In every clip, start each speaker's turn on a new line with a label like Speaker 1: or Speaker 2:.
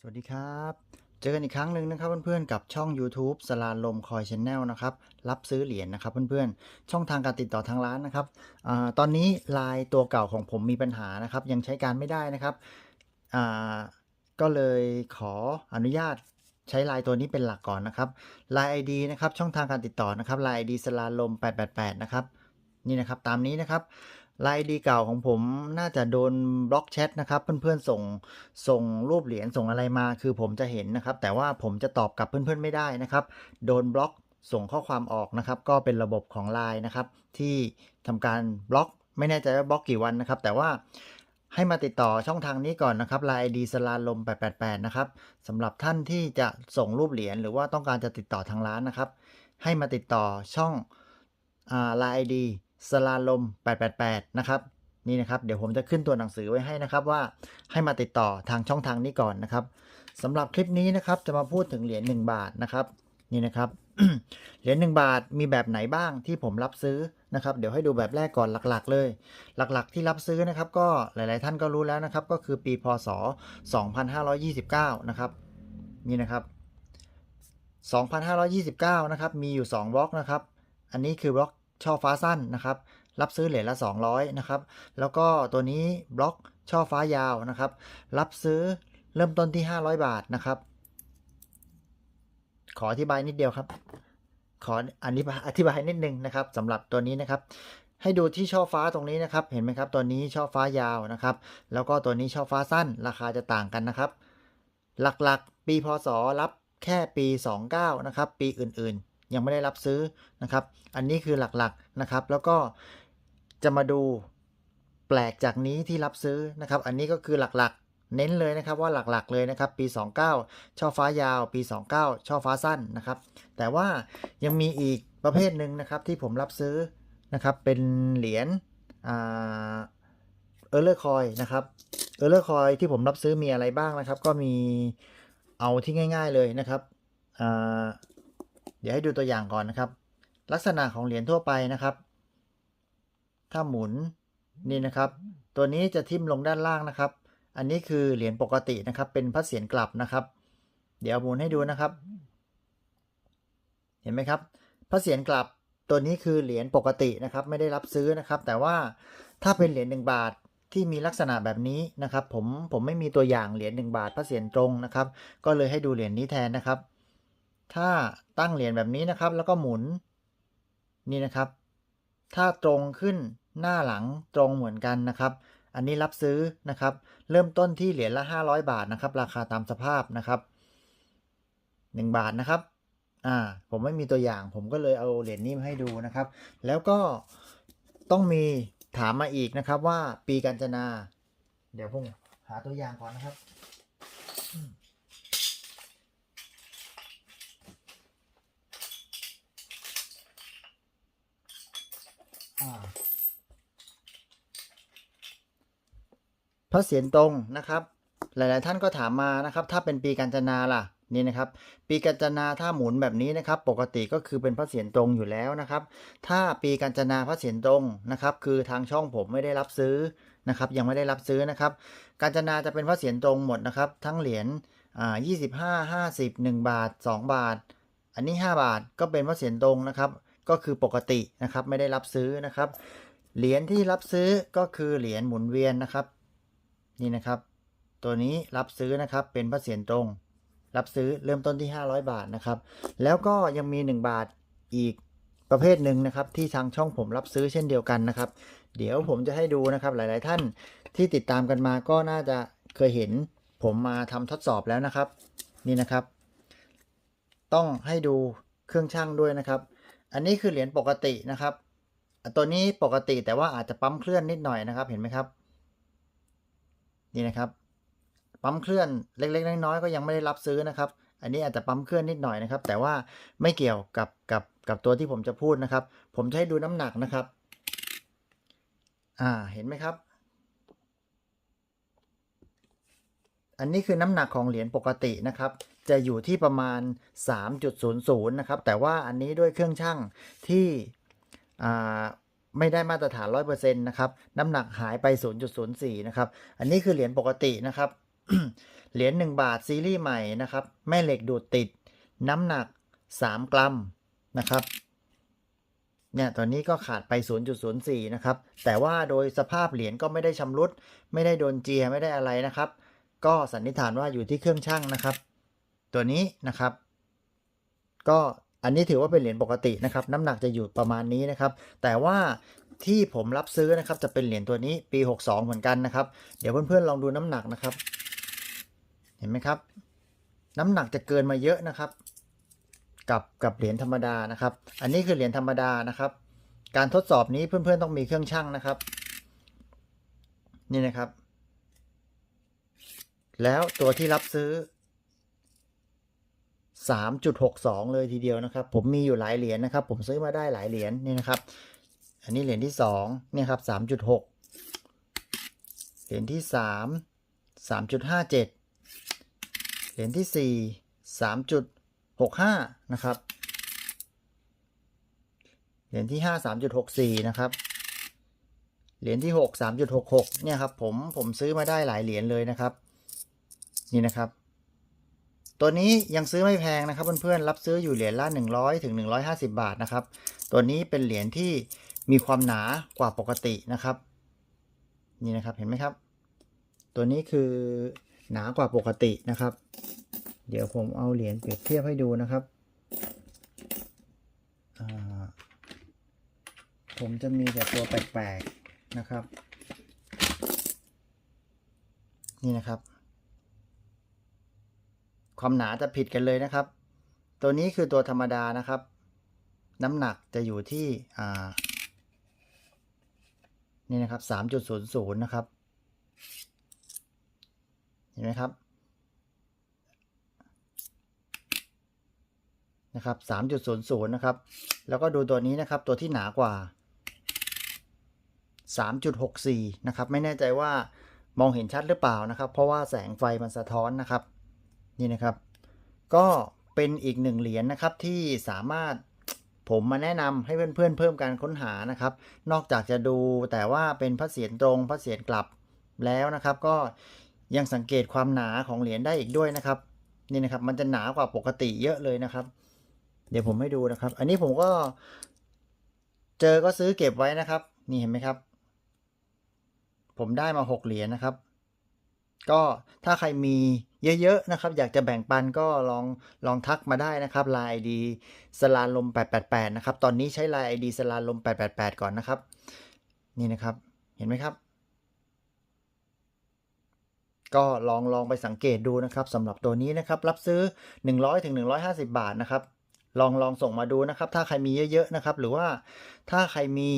Speaker 1: สวัสดีครับ เจอกันอีกครั้งหนึ่งนะครับเพื่อนๆกับช่อง YouTube สลาลมคอยชแนลนะครับรับซื้อเหรียญนะครับเพื่อนๆช่องทางการติดต่อทางร้านนะครับอตอนนี้ลายตัวเก่าของผมมีปัญหานะครับ ยังใช้การไม่ได้นะครับก็เลยขออนุญาตใช้ลายตัวนี้เป็นหลักก่อนนะครับลาย ID นะครับช่องทางการติดต่อนะครับลาย ID สลาลม888นะครับนี่นะครับตามนี้นะครับ ลายดีเก่าของผมน่าจะโดนบล็อกแชทนะครับ เพื่อนๆส่งส่งรูปเหรียญส่งอะไรมาคือผมจะเห็นนะครับ แต่ว่าผมจะตอบกลับเพื่อนๆไม่ได้นะครับ โดนบล็อกส่งข้อความออกนะครับ ก็เป็นระบบของไลน์นะครับ ที่ทำการบล็อก ไม่แน่ใจว่าบล็อกกี่วันนะครับ แต่ว่าให้มาติดต่อช่องทางนี้ก่อนนะครับ Line ID สลาลม 888 นะครับสำหรับท่านที่จะส่งรูปเหรียญหรือว่าต้องการจะติดต่อทางร้านนะครับ ให้มาติดต่อช่องอ่า Line ID สลาลม 888 นะครับ นี่นะครับ เดี๋ยวผมจะขึ้นตัวหนังสือไว้ให้นะครับว่าให้มาติดต่อทางช่องทางนี้ก่อนนะครับสำหรับคลิปนี้นะครับจะมาพูดถึงเหรียญ1บาทนะครับ นี่นะครับเหรียญ1บาทมีแบบไหนบ้างที่ผมรับซื้อนะครับ เดี๋ยวให้ดูแบบแรกก่อนหลักๆ เลย หลักๆ ที่รับซื้อนะครับ ก็หลายๆท่านก็รู้แล้วนะครับ ก็คือปีพศ 2529 นะครับ นี่นะครับ 2529 นะครับ มีอยู่2บล็อกนะครับ อันนี้คือบล็อก ช่อฟ้าสั้นนะครับ รับซื้อเหรียญละ 200 นะครับ แล้วก็ตัวนี้บล็อกช่อฟ้ายาวนะครับ รับซื้อเริ่มต้นที่ 500 บาทนะครับ ขออธิบายนิดเดียวครับ ขออันนี้อธิบายนิดนึงนะครับสำหรับตัวนี้นะครับ ให้ดูที่ช่อฟ้าตรงนี้นะครับ เห็นไหมครับ ตัวนี้ช่อฟ้ายาวนะครับ แล้วก็ตัวนี้ช่อฟ้าสั้น ราคาจะต่างกันนะครับ หลักๆ ปีพศรับแค่ปี 29 นะครับ ปีอื่น ยังไม่ได้รับซื้อนะครับ อันนี้คือหลักๆนะครับ แล้วก็จะมาดูแปลกจากนี้ที่รับซื้อนะครับ อันนี้ก็คือหลักๆ เน้นเลยนะครับว่าหลักๆเลยนะครับ ปี 29 ช่อฟ้ายาว ปี 29 ช่อฟ้าสั้นนะครับ แต่ว่ายังมีอีกประเภทหนึ่งนะครับที่ผมรับซื้อนะครับ เป็นเหรียญเออร์เลอร์คอยนะครับเออร์เลอร์คอยที่ผมรับซื้อมีอะไรบ้างนะครับ ก็มีเอาที่ง่าย ๆเลยนะครับอ่า เดี๋ยวให้ดูตัวอย่างก่อนนะครับ ลักษณะของเหรียญทั่วไปนะครับ ถ้าหมุนนี่นะครับ ตัวนี้จะทิ่มลงด้านล่างนะครับ อันนี้คือเหรียญปกตินะครับ เป็นพระเศียรกลับนะครับ เดี๋ยวหมุนให้ดูนะครับ เห็นไหมครับพระเศียรกลับตัวนี้คือเหรียญปกตินะครับ ไม่ได้รับซื้อนะครับ แต่ว่าถ้าเป็นเหรียญ1บาทที่มีลักษณะแบบนี้นะครับ ผมผมไม่มีตัวอย่างเหรียญ1บาทพระเศียรตรงนะครับ ก็เลยให้ดูเหรียญนี้แทนนะครับ ถ้าตั้งเหรียญแบบนี้นะครับ แล้วก็หมุนนี่นะครับ ถ้าตรงขึ้นหน้าหลังตรงเหมือนกันนะครับ อันนี้รับซื้อนะครับ เริ่มต้นที่เหรียญละ 500 บาทนะครับ ราคาตามสภาพนะครับ 1 บาทนะครับอ่าผมไม่มีตัวอย่าง ผมก็เลยเอาเหรียญนี้มาให้ดูนะครับ แล้วก็ต้องมีถามมาอีกนะครับว่าปีกัญจนา เดี๋ยวผมหาตัวอย่างก่อนนะครับอืมอ่า พระเศียรตรงนะครับ หลาย ๆ ท่านก็ถามมานะครับ ถ้าเป็นปีกัญจนาล่ะนี่นะครับ ปีกัญจนาถ้าหมุนแบบนี้นะครับ ปกติก็คือเป็นพระเศียรตรงอยู่แล้วนะครับ ถ้าปีกัญจนาพระเศียรตรงนะครับ คือทางช่องผมไม่ได้รับซื้อนะครับ ยังไม่ได้รับซื้อนะครับ กัญจนาจะเป็นพระเศียรตรงหมดนะครับ ทั้งเหรียญอ่ายี่สิบห้าห้าสิบหนึ่งบาทสองบาท อันนี้5บาทก็เป็นพระเศียรตรงนะครับ ก็คือปกตินะครับไม่ได้รับซื้อนะครับ เหรียญที่รับซื้อก็คือเหรียญหมุนเวียนนะครับ นี่นะครับ ตัวนี้รับซื้อนะครับเป็นพระเศียรตรง รับซื้อเริ่มต้นที่ 500 บาทนะครับ แล้วก็ยังมี 1 บาทอีกประเภทหนึ่งนะครับที่ทางช่องผมรับซื้อเช่นเดียวกันนะครับ เดี๋ยวผมจะให้ดูนะครับหลาย ๆ ท่านที่ติดตามกันมาก็น่าจะเคยเห็นผมมาทำทดสอบแล้วนะครับ นี่นะครับ ต้องให้ดูเครื่องช่างด้วยนะครับ อันนี้คือเหรียญปกตินะครับ ตัวนี้ปกติแต่ว่าอาจจะปั๊มเคลื่อนนิดหน่อยนะครับ เห็นไหมครับ นี่นะครับ ปั๊มเคลื่อนเล็กๆน้อยๆก็ยังไม่ได้รับซื้อนะครับ อันนี้อาจจะปั๊มเคลื่อนนิดหน่อยนะครับ แต่ว่าไม่เกี่ยวกับกับกับตัวที่ผมจะพูดนะครับ ผมจะให้ดูน้ำหนักนะครับ อ่า เห็นไหมครับ อันนี้คือน้ำหนักของเหรียญปกตินะครับ จะอยู่ที่ประมาณ 3.00 นะครับ แต่ว่าอันนี้ด้วยเครื่องช่างที่ไม่ได้มาตรฐาน 100%นะครับ น้ำหนักหายไป 0.04 นะครับ อันนี้คือเหรียญปกตินะครับ เหรียญ1บาทซีรีส์ใหม่นะครับ แม่เหล็กดูดติด น้ำหนัก 3 กรัมนะครับ เนี่ยตัวนี้ก็ขาดไป 0.04 นะครับ แต่ว่าโดยสภาพเหรียญก็ไม่ได้ชำรุด ไม่ได้โดนเจีย ไม่ได้อะไรนะครับ ก็สันนิษฐานว่าอยู่ที่เครื่องช่างนะครับ ตัวนี้นะครับ ก็อันนี้ถือว่าเป็นเหรียญปกตินะครับ น้ำหนักจะอยู่ประมาณนี้นะครับ แต่ว่าที่ผมรับซื้อนะครับจะเป็นเหรียญตัวนี้ปี 62 เหมือนกันนะครับ เดี๋ยวเพื่อนๆลองดูน้ำหนักนะครับ เห็นไหมครับ น้ำหนักจะเกินมาเยอะนะครับ กับกับเหรียญธรรมดานะครับ อันนี้คือเหรียญธรรมดานะครับ การทดสอบนี้เพื่อนๆต้องมีเครื่องชั่งนะครับ นี่นะครับ แล้วตัวที่รับซื้อ 3.62 เลยทีเดียวนะครับ ผมมีอยู่หลายเหรียญนะครับ ผมซื้อมาได้หลายเหรียญนี่นะครับ อันนี้เหรียญที่2เนี่ยครับ 3.6 เหรียญที่ 3 3.57 เหรียญที่ 4 3.65 นะครับ เหรียญที่ 5 3.64 นะครับ เหรียญที่ 6 3.66 เนี่ยครับผมผมซื้อมาได้หลายเหรียญเลยนะครับ นี่นะครับ ตัวนี้ยังซื้อไม่แพงนะครับเพื่อนๆรับซื้ออยู่เหรียญละ100ถึง150 บาทนะครับ ตัวนี้เป็นเหรียญที่มีความหนากว่าปกตินะครับ นี่นะครับเห็นไหมครับ ตัวนี้คือหนากว่าปกตินะครับ เดี๋ยวผมเอาเหรียญเปรียบเทียบให้ดูนะครับผมจะมีแต่ตัวแปลกๆนะครับ นี่นะครับ ความหนาจะผิดกันเลยนะครับ ตัวนี้คือตัวธรรมดานะครับ น้ำหนักจะอยู่ที่อ่านี่นะครับสามจุดศูนย์ศูนย์นะครับ เห็นไหมครับนะครับสามจุดศูนย์ศูนย์นะครับ แล้วก็ดูตัวนี้นะครับ ตัวที่หนากว่า3.64นะครับ ไม่แน่ใจว่ามองเห็นชัดหรือเปล่านะครับ เพราะว่าแสงไฟมันสะท้อนนะครับ นี่นะครับ ก็เป็นอีกหนึ่งเหรียญนะครับที่สามารถผมมาแนะนำให้เพื่อนๆเพิ่มการค้นหานะครับ นอกจากจะดูแต่ว่าเป็นพระเศียรตรงพระเศียรกลับแล้วนะครับ ก็ยังสังเกตความหนาของเหรียญได้อีกด้วยนะครับนี่นะครับ มันจะหนากว่าปกติเยอะเลยนะครับ เดี๋ยวผมให้ดูนะครับ อันนี้ผมก็ เจอก็ซื้อเก็บไว้นะครับ นี่เห็นไหมครับ ผมได้มาหกเหรียญนะครับ ก็ถ้าใครมีเยอะๆนะครับ อยากจะแบ่งปันก็ลองลองทักมาได้นะครับไลน์ดีสลาลม 888 นะครับ ตอนนี้ใช้ไลน์ดีสลาลม 888 ก่อนนะครับ นี่นะครับเห็นไหมครับ ก็ลองลองไปสังเกตดูนะครับสำหรับตัวนี้นะครับ รับซื้อ 100ถึง150 บาทนะครับ ลองลองส่งมาดูนะครับ ถ้าใครมีเยอะๆนะครับ หรือว่าถ้าใครมี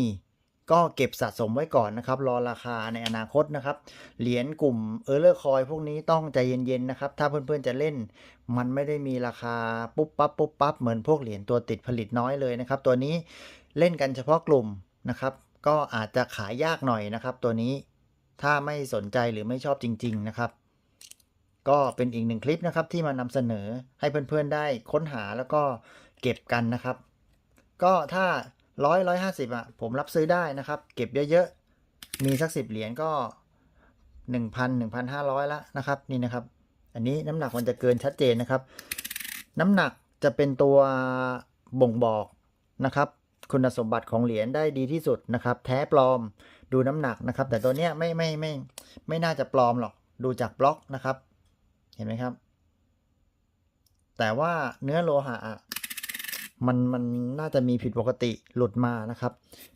Speaker 1: ก็เก็บสะสมไว้ก่อนนะครับ รอราคาในอนาคตนะครับ เหรียญกลุ่มเออร์เลอร์คอยพวกนี้ต้องใจเย็นๆนะครับ ถ้าเพื่อนๆจะเล่น มันไม่ได้มีราคาปุ๊บปั๊บปุ๊บปั๊บเหมือนพวกเหรียญตัวติดผลิตน้อยเลยนะครับ ตัวนี้เล่นกันเฉพาะกลุ่มนะครับ ก็อาจจะขายยากหน่อยนะครับ ตัวนี้ถ้าไม่สนใจหรือไม่ชอบจริง ๆ นะครับ ก็เป็นอีกหนึ่งคลิปนะครับที่มานำเสนอให้เพื่อนๆได้ค้นหาแล้วก็เก็บกันนะครับ ก็ถ้า ร้อยร้อยห้าสิบอะ ผมรับซื้อได้นะครับ เก็บเยอะๆ มีสักสิบเหรียญก็หนึ่งพันหนึ่งพันห้าร้อยละนะครับ นี่นะครับ อันนี้น้ำหนักมันจะเกินชัดเจนนะครับ น้ำหนักจะเป็นตัวบ่งบอกนะครับ คุณสมบัติของเหรียญได้ดีที่สุดนะครับ แท้ปลอมดูน้ำหนักนะครับ แต่ตัวเนี้ยไม่ไม่ไม่ไม่น่าจะปลอมหรอกดูจากบล็อกนะครับ เห็นไหมครับ แต่ว่าเนื้อโลหะ มันมันน่าจะมีผิดปกติหลุดมานะครับ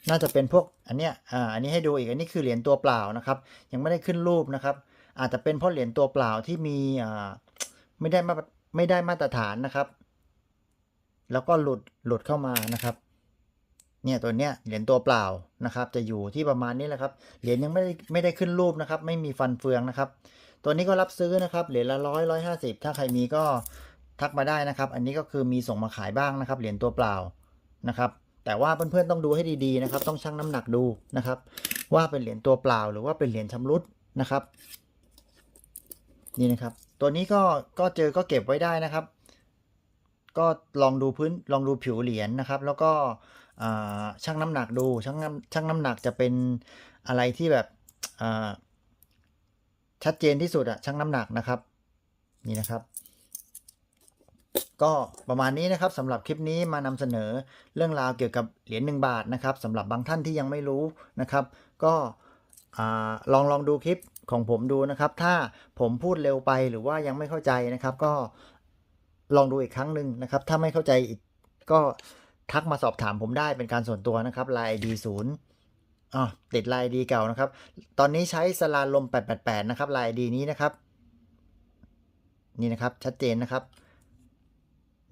Speaker 1: น่าจะเป็นพวกอันเนี้ยอ่าอันนี้ให้ดูอีกอันนี้คือเหรียญตัวเปล่านะครับ ยังไม่ได้ขึ้นรูปนะครับ อาจจะเป็นเพราะเหรียญตัวเปล่าที่มีอ่าไม่ได้มาไม่ได้มาตรฐานนะครับ แล้วก็หลุดหลุดเข้ามานะครับเนี่ยตัวเนี้ยเหรียญตัวเปล่านะครับ จะอยู่ที่ประมาณนี้แหละครับเหรียญยังไม่ได้ไม่ได้ขึ้นรูปนะครับ ไม่มีฟันเฟืองนะครับ ตัวนี้ก็รับซื้อนะครับเหรียญละร้อยร้อยห้าสิบถ้าใครมีก็ ทักมาได้นะครับ อันนี้ก็คือมีส่งมาขายบ้างนะครับ เหรียญตัวเปล่านะครับ แต่ว่าเพื่อนๆต้องดูให้ดีๆนะครับ ต้องชั่งน้ำหนักดูนะครับ ว่าเป็นเหรียญตัวเปล่า หรือว่าเป็นเหรียญชำรุดนะครับ นี่นะครับ ตัวนี้ก็ก็เจอก็เก็บไว้ได้นะครับ ก็ลองดูพื้นลองดูผิวเหรียญนะครับ แล้วก็ชั่งน้ำหนักดูชั่งน้ำชั่งน้ำหนักจะเป็นอะไรที่แบบชัดเจนที่สุดอะชั่งน้ำหนักนะครับ นี่นะครับ ก็ประมาณนี้นะครับสำหรับคลิปนี้มานำเสนอเรื่องราวเกี่ยวกับเหรียญ1บาทนะครับสำหรับบางท่านที่ยังไม่รู้นะครับ ก็ลองลองดูคลิปของผมดูนะครับ ถ้าผมพูดเร็วไปหรือว่ายังไม่เข้าใจนะครับ ก็ลองดูอีกครั้งหนึ่งนะครับ ถ้าไม่เข้าใจอีกก็ทักมาสอบถามผมได้เป็นการส่วนตัวนะครับไลน์ดีศูนย์อ๋อติดไลน์ดีเก่านะครับ ตอนนี้ใช้สลาลม 888 นะครับไลน์ดีนี้นะครับ นี่นะครับชัดเจนนะครับ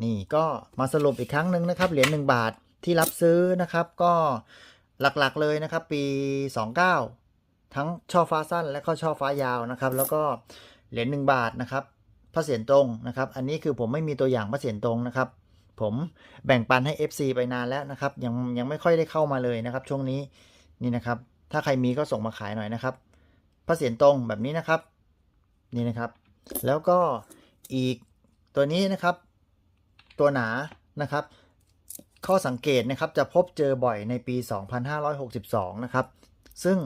Speaker 1: นี่ก็มาสรุปอีกครั้งหนึ่งนะครับเหรียญ1บาทที่รับซื้อนะครับ ก็หลักๆเลยนะครับ ปี 29 ทั้งช่อฟ้าสั้นและก็ช่อฟ้ายาวนะครับ แล้วก็เหรียญ1บาทนะครับพระเศียรตรงนะครับ อันนี้คือผมไม่มีตัวอย่างพระเศียรตรงนะครับ ผมแบ่งปันให้ FC ไปนานแล้วนะครับ ยังยังไม่ค่อยได้เข้ามาเลยนะครับ ช่วงนี้นี่นะครับ ถ้าใครมีก็ส่งมาขายหน่อยนะครับพระเศียรตรงแบบนี้นะครับ นี่นะครับ แล้วก็อีกตัวนี้นะครับ ตัวหนานะครับ ข้อสังเกตนะครับจะพบเจอบ่อยในปี 2562 นะครับ ซึ่ง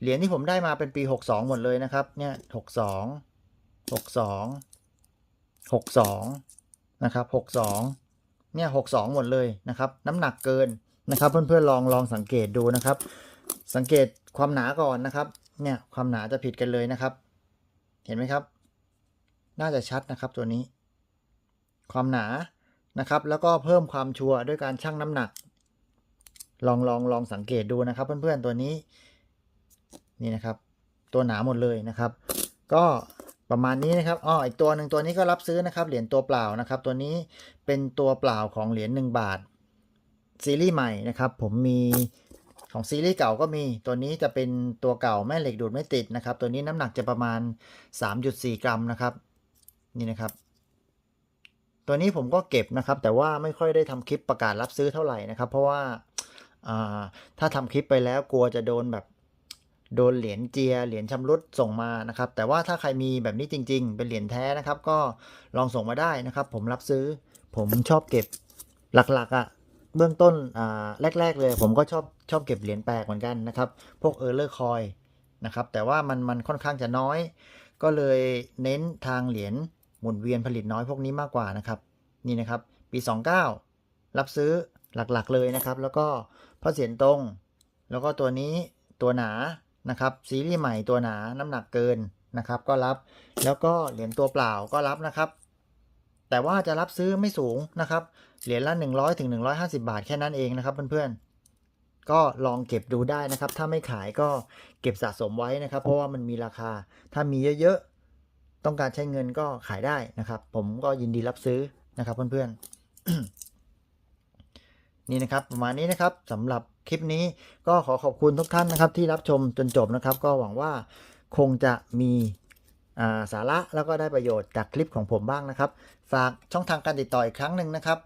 Speaker 1: เหรียญที่ผมได้มาเป็นปี 62 หมดเลยนะครับ เนี่ย62 62 62 นะครับ 62 เนี่ย 62 หมดเลยนะครับ น้ำหนักเกินนะครับ เพื่อนๆลองลองสังเกตดูนะครับ สังเกตความหนาก่อนนะครับ เนี่ยความหนาจะผิดกันเลยนะครับ เห็นไหมครับ น่าจะชัดนะครับตัวนี้ ความหนานะครับ แล้วก็เพิ่มความชัวร์ด้วยการชั่งน้ำหนัก ลองลองลองสังเกตดูนะครับ เพื่อนๆตัวนี้นี่นะครับ ตัวหนาหมดเลยนะครับ ก็ประมาณนี้นะครับอ้ออีกตัวหนึ่งตัวนี้ก็รับซื้อนะครับ เหรียญตัวเปล่านะครับ ตัวนี้เป็นตัวเปล่าของเหรียญ1บาทซีรีส์ใหม่นะครับ ผมมีของซีรีส์เก่าก็มี ตัวนี้จะเป็นตัวเก่าแม่เหล็กดูดไม่ติดนะครับ ตัวนี้น้ำหนักจะประมาณ 3.4 กรัมนะครับ นี่นะครับ ตัวนี้ผมก็เก็บนะครับ แต่ว่าไม่ค่อยได้ทำคลิปประกาศรับซื้อเท่าไหร่นะครับ เพราะว่าถ้าทำคลิปไปแล้วกลัวจะโดนแบบโดนเหรียญเจียเหรียญชำรุดส่งมานะครับ แต่ว่าถ้าใครมีแบบนี้จริง ๆ เป็นเหรียญแท้นะครับ ก็ลองส่งมาได้นะครับ ผมรับซื้อ ผมชอบเก็บหลักๆอะ่ะเบื้องต้นอ่าแรก ๆ เลย ผมก็ชอบชอบเก็บเหรียญแปลกเหมือนกันนะครับ พวกเออร์เลอร์คอยนะครับ แต่ว่ามันมันค่อนข้างจะน้อย ก็เลยเน้นทางเหรียญ หมุนเวียนผลิตน้อยพวกนี้มากกว่านะครับ นี่นะครับปี 29 รับซื้อหลักๆเลยนะครับ แล้วก็พระเศียรตรง แล้วก็ตัวนี้ตัวหนานะครับซีรีส์ใหม่ตัวหนาน้ำหนักเกินนะครับ ก็รับแล้วก็เหรียญตัวเปล่าก็รับนะครับ แต่ว่าจะรับซื้อไม่สูงนะครับเหรียญละ 100ถึง150 บาทแค่นั้นเองนะครับเพื่อนๆ ก็ลองเก็บดูได้นะครับ ถ้าไม่ขายก็เก็บสะสมไว้นะครับ เพราะว่ามันมีราคาถ้ามีเยอะ ต้องการใช้เงินก็ขายได้นะครับ ผมก็ยินดีรับซื้อนะครับเพื่อนๆ นี่นะครับประมาณนี้นะครับสำหรับคลิปนี้ก็ขอขอบคุณทุกท่านนะครับ ที่รับชมจนจบนะครับ ก็หวังว่าคงจะมีาสาระแล้วก็ได้ประโยชน์จากคลิปของผมบ้างนะครับ ฝากช่องทางการติดต่ออีกครั้งหนึ่งนะครับ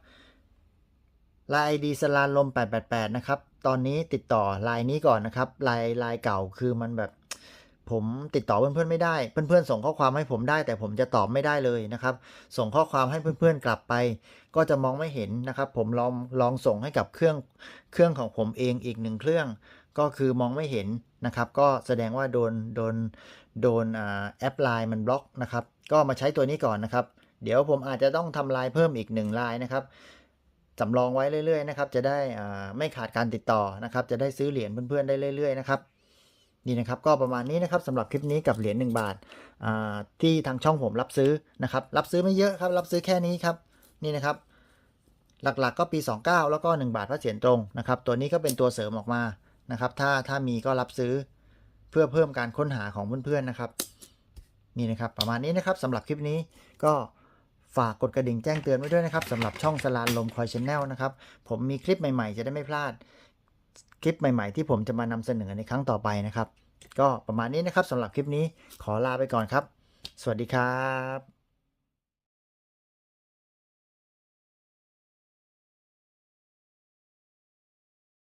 Speaker 1: ไลน์ดีสลานลม 888 นะครับ ตอนนี้ติดต่อไลน์นี้ก่อนนะครับลน์ไลน์เก่าคือมันแบบ ผมติดต่อเพื่อนๆไม่ได้ เพื่อนๆส่งข้อความให้ผมได้ แต่ผมจะตอบไม่ได้เลยนะครับ ส่งข้อความให้เพื่อนๆกลับไป ก็จะมองไม่เห็นนะครับ ผมลองลองส่งให้กับเครื่องเครื่องของผมเองอีกหนึ่งเครื่อง ก็คือมองไม่เห็นนะครับ ก็แสดงว่าโดนโดนโดนแอปไลน์มันบล็อกนะครับ ก็มาใช้ตัวนี้ก่อนนะครับ เดี๋ยวผมอาจจะต้องทำลายเพิ่มอีกหนึ่งลายนะครับสำรองไว้เรื่อยๆนะครับ จะได้ไม่ขาดการติดต่อนะครับ จะได้ซื้อเหรียญเพื่อนๆได้เรื่อยๆนะครับ นี่นะครับก็ประมาณนี้นะครับสำหรับคลิปนี้กับเหรียญ1บาทอ่าที่ทางช่องผมรับซื้อนะครับรับซื้อไม่เยอะครับรับซื้อแค่นี้ครับนี่นะครับหลักๆก็ปี 29 แล้วก็ 1 บาทพระเศียรตรงนะครับตัวนี้ก็เป็นตัวเสริมออกมานะครับถ้าถ้ามีก็รับซื้อเพื่อเพิ่มการค้นหาของเพื่อนๆนะครับนี่นะครับประมาณนี้นะครับสำหรับคลิปนี้ก็ฝากกดกระดิ่งแจ้งเตือนไว้ด้วยนะครับสำหรับช่องสลานลมคอยชแนลนะครับผมมีคลิปใหม่ๆ จะได้ไม่พลาด คลิปใหม่ๆ ที่ผมจะมานำเสนอในครั้งต่อไปนะครับ ก็ประมาณนี้นะครับสำหรับคลิปนี้ขอลาไปก่อนครับ สวัสดีครับ